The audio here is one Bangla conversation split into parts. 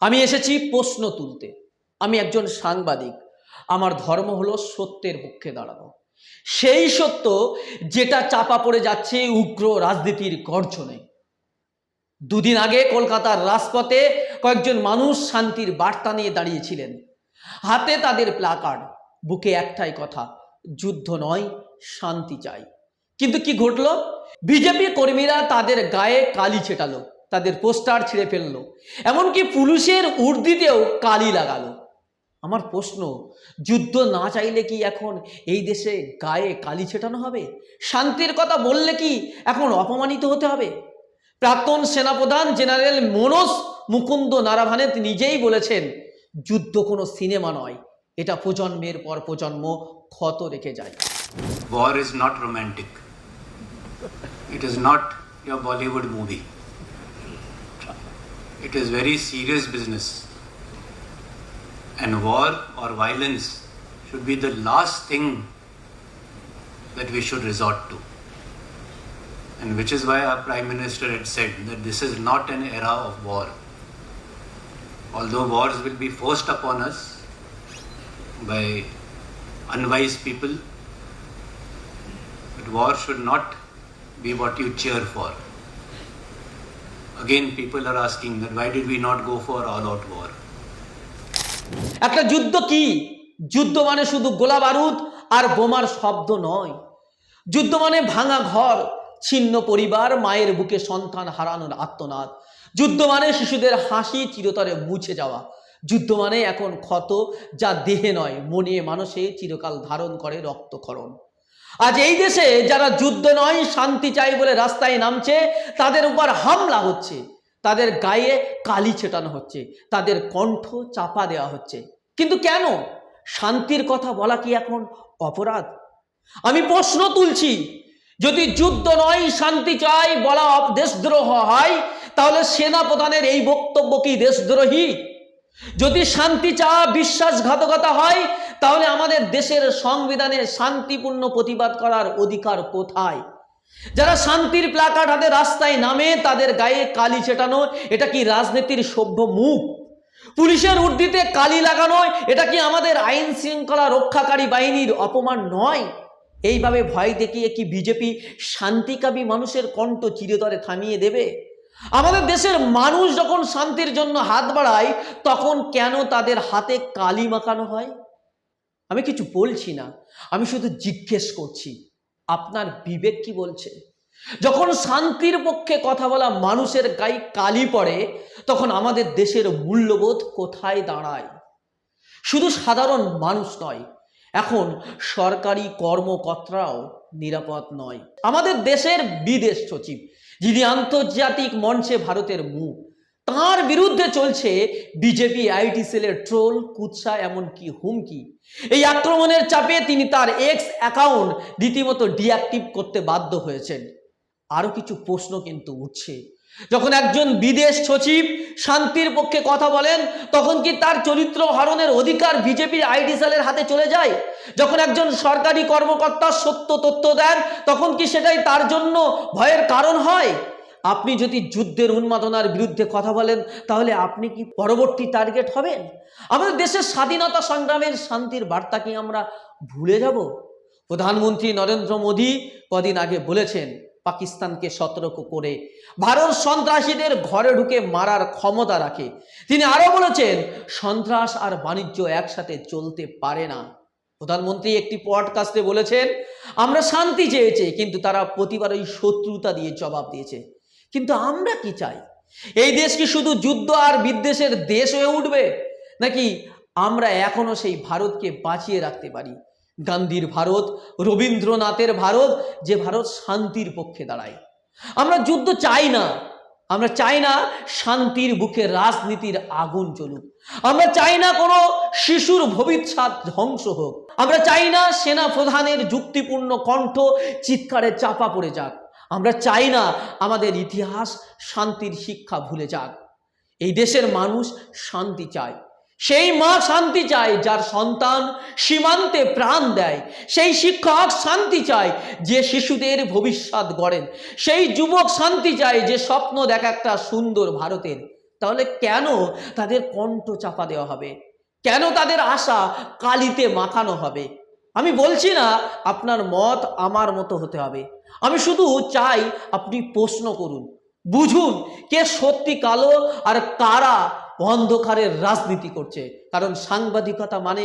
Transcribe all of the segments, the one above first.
আমি এসেছি প্রশ্ন তুলতে। আমি একজন সাংবাদিক। আমার ধর্ম হলো সত্যের পক্ষে দাঁড়ানো। সেই সত্য যেটা চাপা পড়ে যাচ্ছে উগ্র রাজনীতির গর্জনে। দুদিন আগে কলকাতার রাজপথে কয়েকজন মানুষ শান্তির বার্তা নিয়ে দাঁড়িয়েছিলেন। হাতে তাদের প্লাকার্ড বুকে একটাই কথা, যুদ্ধ নয়, শান্তি চাই। কিন্তু কি ঘটলো? বিজেপি কর্মীরা তাদের গায়ে কালি ছেটালো। তাদের পোস্টার ছিঁড়ে ফেলল। এমনকি পুলিশের উর্দিতেও কালি লাগালো। আমার প্রশ্ন, যুদ্ধ না চাইলে কি এখন এই দেশে গায়ে কালি ছেটানো হবে? শান্তির কথা বললে কি এখন অপমানিত হতে হবে? প্রাক্তন সেনাপ্রধান জেনারেল মনোজ মুকুন্দ নারাভানেত নিজেই বলেছেন, যুদ্ধ কোনো সিনেমা নয়, এটা প্রজন্মের পর প্রজন্ম ক্ষত রেখে যায়। War is not romantic. It is not your Bollywood movie. It is very serious business. And war or violence should be the last thing that we should resort to. And which is why our Prime Minister had said that this is not an era of war. Although wars will be forced upon us by unwise people, but war should not be what you cheer for. Again, people are asking that why did we not go for all out war? একটা যুদ্ধ কি? যুদ্ধ মানে শুধু গোলা বারুদ আর বোমার শব্দ নয়। যুদ্ধ মানে ভাঙা ঘর ছিন্ন পরিবার মায়ের বুকে সন্তান হারানোর আত্মনাদ যুদ্ধ মানে শিশুদের হাসি চিরতরে মুছে যাওয়া। যুদ্ধ মানে এখন ক্ষত যা দেহে নয় মনে মানুষে চিরকাল ধারণ করে রক্তক্ষরণ। আজ এই দেশে যারা যুদ্ধ নয়, শান্তি চাই বলে রাস্তায় নামছে, তাদের উপর হামলা হচ্ছে। তাদের গায়ে কালি ছেটানো হচ্ছে, তাদের কণ্ঠ চাপা দেওয়া হচ্ছে। কিন্তু কেন? শান্তির কথা বলা কি এখন অপরাধ? আমি প্রশ্ন তুলছি, যদি যুদ্ধ নয়, শান্তি চাই বলা দেশদ্রোহ হয়, তাহলে সেনা প্রধানের এই বক্তব্য কি দেশদ্রোহী? যদি শান্তি চা বিশ্বাসঘাতকতা হয় তাহলে আমাদের দেশের সংবিধানে শান্তিপূর্ণ প্রতিবাদ করার অধিকার কোথায়? যারা শান্তির প্লাকার্ড হাতে রাস্তায় নামে, তাদের গায়ে কালি ছেটানো, এটা কি রাজনীতির সভ্য মুখ? পুলিশের উর্দিতে কালি লাগানো, এটা কি আমাদের আইন শৃঙ্খলা রক্ষাকারী বাহিনীর অপমান নয়? এইভাবে ভয় দেখিয়ে কি বিজেপি শান্তিকামী মানুষের কণ্ঠ চিরতরে থামিয়ে দেবে? আমাদের দেশের মানুষ যখন শান্তির জন্য হাত বাড়ায়, তখন কেন তাদের হাতে কালি মাখানো হয়? আমি কিছু বলছি না, আমি শুধু জিজ্ঞেস করছি, আপনার বিবেক কি বলছে? যখন শান্তির পক্ষে কথা বলা মানুষের গায়ে কালি পড়ে, তখন আমাদের দেশের মূল্যবোধ কোথায় দাঁড়ায়? শুধু সাধারণ মানুষ নয়, এখন সরকারি কর্মকর্তারাও নিরাপদ নয়। আমাদের দেশের বিদেশ সচিব, যিনি আন্তর্জাতিক মঞ্চে ভারতের মুখ তার বিরুদ্ধে চলছে বিজেপি আইটি সেলের ট্রোল, কুৎসা, এমনকি হুমকি। এই আক্রমণের চাপে তিনি তার এক্স অ্যাকাউন্ট রীতিমতো ডিঅ্যাক্টিভ করতে বাধ্য হয়েছেন। আরও কিছু প্রশ্ন কিন্তু উঠছে। যখন একজন বিদেশ সচিব শান্তির পক্ষে কথা বলেন, তখন কি তার চরিত্র হরণের অধিকার বিজেপির আইডি সেলের হাতে চলে যায়? যখন একজন সরকারি কর্মকর্তা সত্য তথ্য দেন, তখন কি সেটাই তার জন্য ভয়ের কারণ হয়? আপনি যদি যুদ্ধের উন্মাদনার বিরুদ্ধে কথা বলেন, তাহলে আপনি কি পরবর্তী টার্গেট হবেন? আমাদের দেশের স্বাধীনতা সংগ্রামের শান্তির বার্তা কি আমরা ভুলে যাব? প্রধানমন্ত্রী নরেন্দ্র মোদী কদিন আগে বলেছেন, পাকিস্তানকে সতর্ক করে ভারত সন্ত্রাসীদের ঘরে ঢুকে মারার ক্ষমতা রাখে। তিনি আরও বলেছেন, সন্ত্রাস আর বাণিজ্য একসাথে চলতে পারে না। প্রধানমন্ত্রী একটি পডকাস্টে বলেছেন, আমরা শান্তি চেয়েছি, কিন্তু তারা প্রতিবারই শত্রুতা দিয়ে জবাব দিয়েছে। কিন্তু আমরা কি চাই? এই দেশ কি শুধু যুদ্ধ আর বিদ্বেষের দেশ হয়ে উঠবে? নাকি আমরা এখনও সেই ভারতকে বাঁচিয়ে রাখতে পারি? গান্ধীর ভারত, রবীন্দ্রনাথের ভারত, যে ভারত শান্তির পক্ষে দাঁড়ায়। আমরা যুদ্ধ চাই না। আমরা চাই না শান্তির বুকে রাজনীতির আগুন চলুক আমরা চাই না কোনো শিশুর ভবিষ্যৎ ধ্বংস হোক। আমরা চাই না সেনা প্রধানের যুক্তিপূর্ণ কণ্ঠ চিৎকারে চাপা পড়ে যাক। আমরা চাই না আমাদের ইতিহাস শান্তির শিক্ষা ভুলে যাক। এই দেশের মানুষ শান্তি চায়। সেই মা শান্তি চায় যার সন্তান সীমান্তে প্রাণ দেয়। সেই শিক্ষক শান্তি চায় যে শিশুদের ভবিষ্যৎ গড়েন। সেই যুবক শান্তি চায় যে স্বপ্ন দেখ একটা সুন্দর ভারতের। তাহলে কেন তাদের কণ্ঠ চাপা দেওয়া হবে? কেন তাদের আশা কালিতে মাখানো হবে? আমি বলছি না, আপনার মত আমার মতো হতে হবে। আমি শুধু চাই আপনি প্রশ্ন করুন, বুঝুন কে সত্যি কালো আর কারা অন্ধকারের রাজনীতি করছে। কারণ সাংবাদিকতা মানে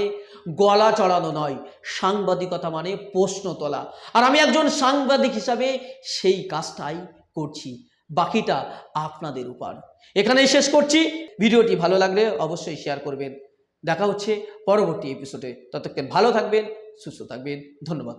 গলা চড়ানো নয়, সাংবাদিকতা মানে প্রশ্ন তোলা। আর আমি একজন সাংবাদিক হিসাবে সেই কাজটাই করছি, বাকিটা আপনাদের উপর। এখানেই শেষ করছি। ভিডিওটি ভালো লাগলে অবশ্যই শেয়ার করবেন। দেখা হচ্ছে পরবর্তী এপিসোডে ততক্ষণ ভালো থাকবেন, সুস্থ থাকবেন। ধন্যবাদ।